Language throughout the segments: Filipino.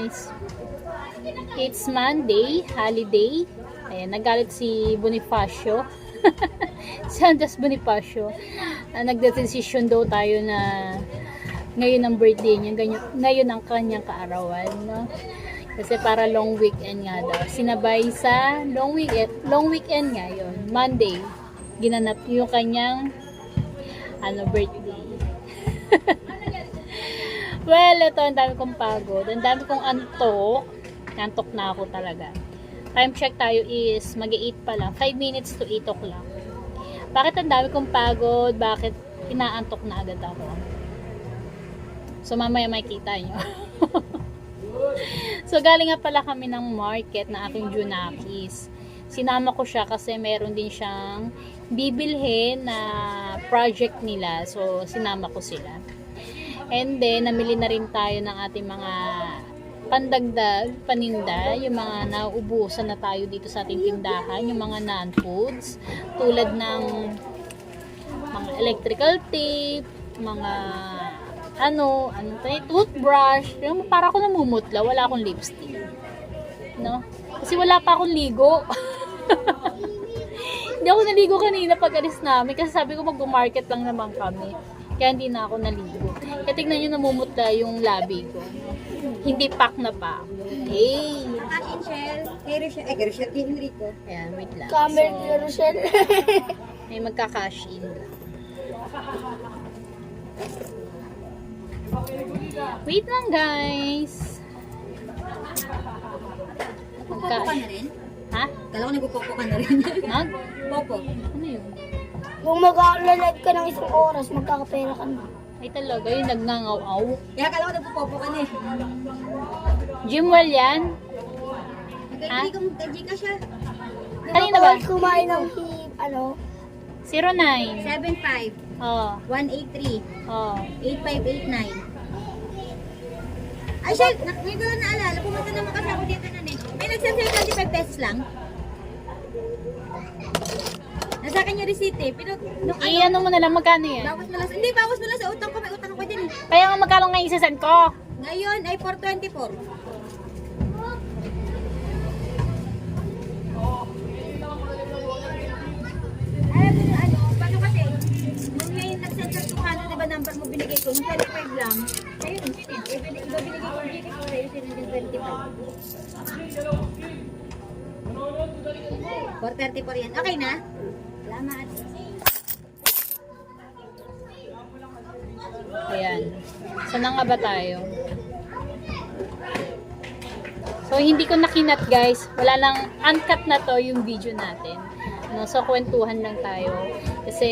guys. It's Monday, holiday. Ayan, nagalit si Bonifacio. si Andres Bonifacio. Uh, nagdesisyon daw tayo na ngayon ang birthday niya, ganyan, ngayon ang kanyang kaarawan, no? Kasi para long weekend nga daw. Sinabay sa long weekend, long weekend nga yun, Monday. Ginanap yung kanyang ano, birthday. well, ito, ang dami kong pagod. Ang dami kong antok. Antok na ako talaga. Time check tayo is mag-8 pa lang. 5 minutes to 8 o'clock. Bakit ang dami kong pagod? Bakit inaantok na agad ako? So, mamaya makikita nyo. so, galing nga pala kami ng market na aking Junakis. Sinama ko siya kasi meron din siyang bibilhin na project nila. So, sinama ko sila. And then, namili na rin tayo ng ating mga pandagdag, paninda, yung mga nauubusan na tayo dito sa ating tindahan, yung mga non-foods, tulad ng mga electrical tape, mga ano, ano tayo, toothbrush, yung para ako namumutla, wala akong lipstick. No? Kasi wala pa akong ligo. hindi ako naligo kanina pag alis namin kasi sabi ko mag-market lang naman kami. Kaya hindi na ako naligo. Kaya tignan nyo namumutla yung labi ko. Hindi pack na pa. Hey! Akin, Shell. Kay Rochelle. Ay, kay Rochelle din Rico. Ayan, wait lang. Camera So, Rochelle. may magka-cash in lang. Wait lang guys. Ka Magka na rin? ha? Kala ko nagpupopo ka na rin. Nag? Popo. Ano yun? Kung mag-live ka ng isang oras, magkakapera ka na. Ay talaga, yung nagngangaw-aw. Kaya kala ko nagpupopo ka na eh. Jimwell yan? Ha? Nag-IG ka, siya. Kanina ba? Kumain ng ano, 09. 75 Oh, 183 oh. 8589 Ay, Shell, na- ngayon ko lang naalala, pumunta naman kasi ako dito na eh. May nagsend sa'yo 25 pesos lang. Nasa akin yung receipt eh. Pero, nung ano, I-ano mo na lang, magkano yan? bawas mo lang, sa- hindi, bawas mo lang sa utang ko, may utang ko din eh. Kaya nga magkano nga isasend ko? Ngayon ay 424. Alam mo ano, paano kasi, nung ngayon nag-send sa 200, diba number mo binigay ko, nung 25 lang, ayun, iba iba binigay ko, binigay ko sa'yo, sinit yung 25. 434 yan. Okay na? Ayan. Saan nga ba tayo? So, hindi ko nakinat guys. Wala lang, uncut na to yung video natin. No, so, kwentuhan lang tayo. Kasi,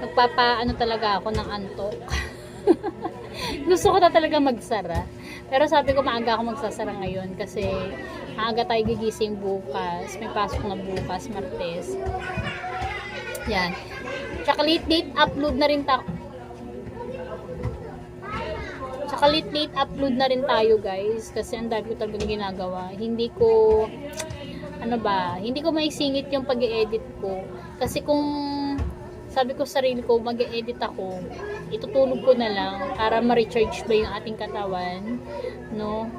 nagpapa, ano talaga ako ng antok. Gusto ko na talaga magsara. Pero sabi ko, maaga ako magsasara ngayon. Kasi, maaga tayo gigising bukas. May pasok na bukas, Martes. Yan. Tsaka late date upload na rin ta Tsaka late late upload na rin tayo guys kasi ang dami ko talaga ginagawa. Hindi ko ano ba, hindi ko maisingit yung pag-edit ko. Kasi kung sabi ko sa sarili ko, mag-edit ako, itutulog ko na lang para ma-recharge ba yung ating katawan, no?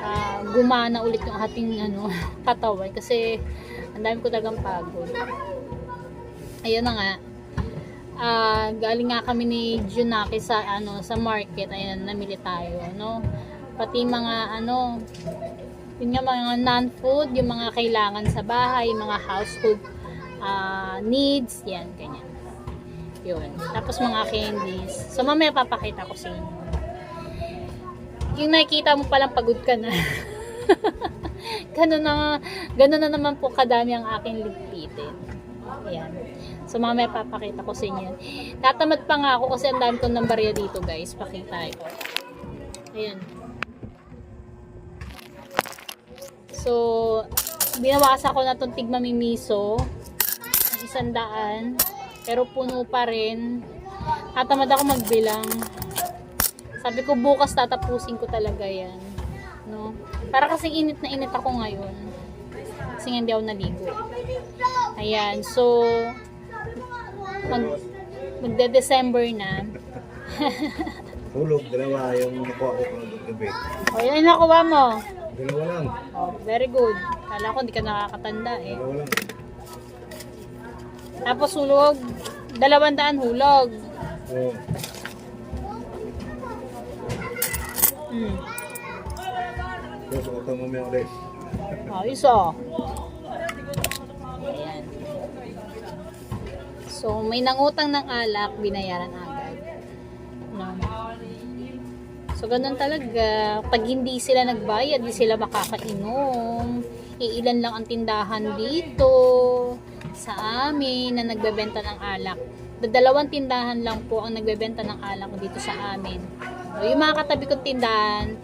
Ah, gumana ulit yung ating ano, katawan kasi ang dami ko talagang pagod. Ayun na nga, ah galing nga kami ni Junaki sa ano sa market. Ayan namili tayo no pati mga ano yun nga mga non-food yung mga kailangan sa bahay mga household ah, needs yan ganyan. Yun. Tapos mga candies. So mamaya papakita ko sa inyo. Yung nakikita mo palang pagod ka na. Ganun na ganun na naman po kadami ang aking ligpitin. Ayan So, mamaya papakita ko sa inyo. Tatamad pa nga ako kasi ang dami kong nambarya dito, guys. Pakita ko. Ayan. So, binawasan ko na itong tigmamimiso. Ang isang daan. Pero puno pa rin. Tatamad ako magbilang. Sabi ko, bukas tatapusin ko talaga yan. No? Para kasi init na init ako ngayon. Kasi hindi ako naligo. Ayan. So, mag magde-December na. Hulog, dalawa yung nakuha ko pang gabi. O, yan yung nakuha mo. Dalawa lang. Oh, very good. Kala ko hindi ka nakakatanda eh. Dalawa lang. Tapos hulog, dalawang daan hulog. Oo. Hmm. Tapos utang mo may ulit. Oh, iso. So, may nangutang ng alak, binayaran agad. No. So, ganun talaga. Pag hindi sila nagbayad, di sila makakainom. Iilan lang ang tindahan dito sa amin na nagbebenta ng alak. Dalawang tindahan lang po ang nagbebenta ng alak dito sa amin. So, yung mga katabi kong tindahan,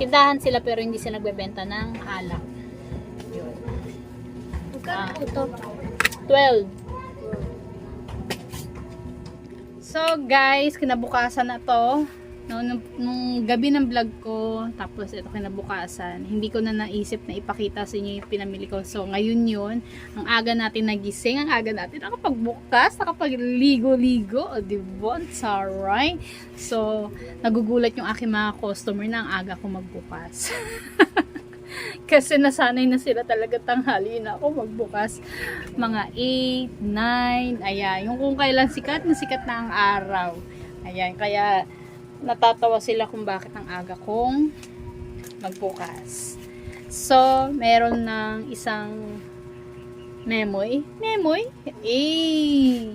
tindahan sila pero hindi sila nagbebenta ng alak. Yun. Ah, Ito. 12. So guys, kinabukasan na to. No, nung, nung gabi ng vlog ko, tapos ito kinabukasan, hindi ko na naisip na ipakita sa inyo yung pinamili ko. So ngayon yun, ang aga natin nagising, ang aga natin nakapagbukas, nakapagligo-ligo, o diba? It's alright. So, nagugulat yung aking mga customer na ang aga ko magbukas. Kasi nasanay na sila talaga tanghali na ako magbukas. Mga 8, 9, ayan. Yung kung kailan sikat, na sikat na ang araw. Ayan, kaya natatawa sila kung bakit ang aga kong magbukas. So, meron ng isang memoy. Memoy? Eh!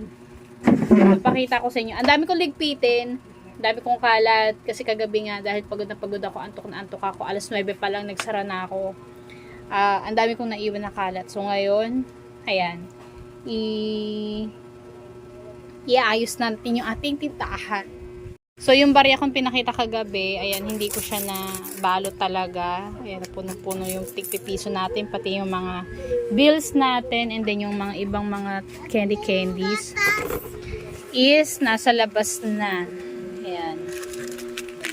Papakita ko sa inyo. Ang dami kong ligpitin. Dami kong kalat. Kasi kagabi nga, dahil pagod na pagod ako, antok na antok ako. Alas 9 pa lang, nagsara na ako. Ah, ang dami kong naiwan na kalat. So, ngayon, ayan. I... Iayos natin yung ating tintahan. So, yung barya kong pinakita kagabi, ayan, hindi ko siya na balot talaga. Ayan, puno-puno yung tigpipiso natin, pati yung mga bills natin, and then yung mga ibang mga candy candies is nasa labas na. Ayan.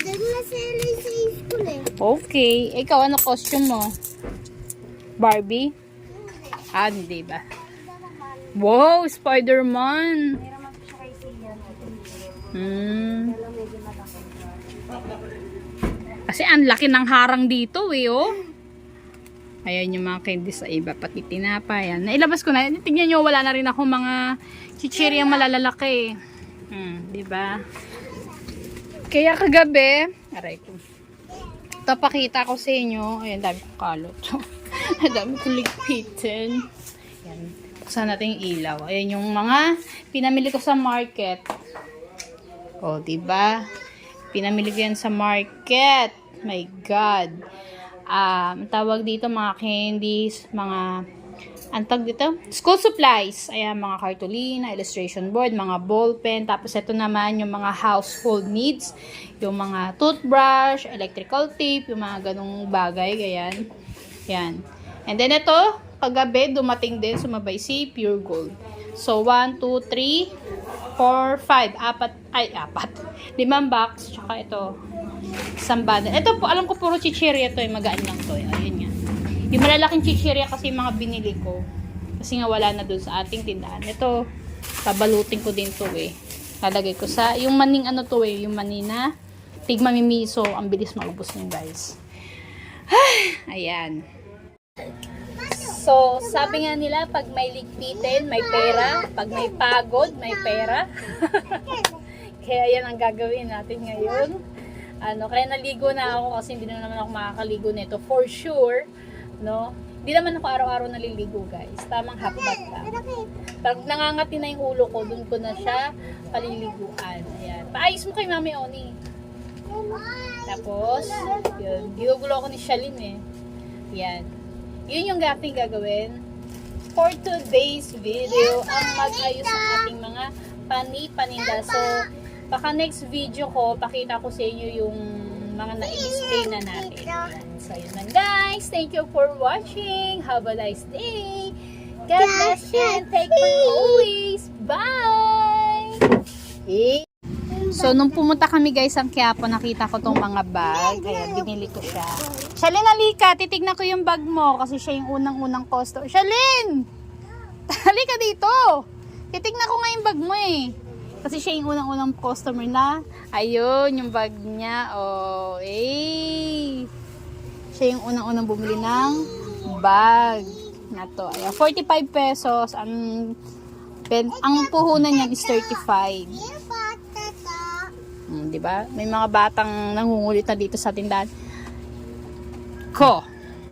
Dali na sila sa school eh. Okay. Ikaw, ano costume mo? Barbie? Ah, hindi ba? Wow, Spider-Man! Hmm. Kasi ang laki ng harang dito eh, oh. Ayan yung mga candy sa iba, pati tinapa. Ayan. Nailabas ko na. Tingnan nyo, wala na rin ako mga chichiryang malalalaki. Hmm, di ba? Kaya kagabi, aray ko. Ito pakita ko sa inyo. Ayan, dami kong kalot. Dami kong ligpitin. Ayan. Buksan natin yung ilaw. Ayan yung mga pinamili ko sa market. O, diba? Pinamili ko yan sa market. My God. Um, tawag dito mga candies, mga ang tag dito, school supplies. Ayan, mga cartolina, illustration board, mga ball pen. Tapos ito naman yung mga household needs. Yung mga toothbrush, electrical tape, yung mga ganong bagay. Ganyan. Yan. And then ito, kagabi, dumating din, sumabay si Pure Gold. So, 1, 2, 3, 4, 5. Apat, ay, apat. Limang box. Tsaka ito, isang bundle. Ito po, alam ko puro chichirya to. eh. Magaan lang to. eh. Yung malalaking chichirya kasi yung mga binili ko. Kasi nga wala na dun sa ating tindahan. Ito, babalutin ko din to eh. Lalagay ko sa, yung maning ano to eh, yung mani na tigmamimiso. Ang bilis maubos niyo guys. Ayan. So, sabi nga nila, pag may ligpitin, may pera. Pag may pagod, may pera. Kaya yan ang gagawin natin ngayon. Ano, kaya naligo na ako kasi hindi na naman ako makakaligo nito for sure. No? Hindi naman ako araw-araw naliligo, guys. Tamang half bath lang. Pag nangangati na yung ulo ko, dun ko na siya paliliguan. Ayan. Paayos mo kay Mami Oni. Tapos, yun. Ginugulo ako ni Shalin eh. Yan. Yun yung ating gagawin for today's video ang mag-ayos ng ating mga pani-paninda. So, baka next video ko, pakita ko sa inyo yung mga na-display na natin. So, yun lang guys. Thank you for watching. Have a nice day. God bless you and take care always. Bye! So, nung pumunta kami guys ang Quiapo, nakita ko tong mga bag. Kaya binili ko siya. Shalyn, halika. Titignan ko yung bag mo kasi siya yung unang-unang customer. Shalyn! Halika dito! Titignan ko nga yung bag mo eh. Kasi siya yung unang-unang customer na, ayun, yung bag niya, oh, eh. Siya yung unang-unang bumili ng bag na to. Ayan, 45 pesos. Ang, pen, ang puhunan niyan is 35. Hmm, di ba? May mga batang nangungulit na dito sa tindahan. Ko.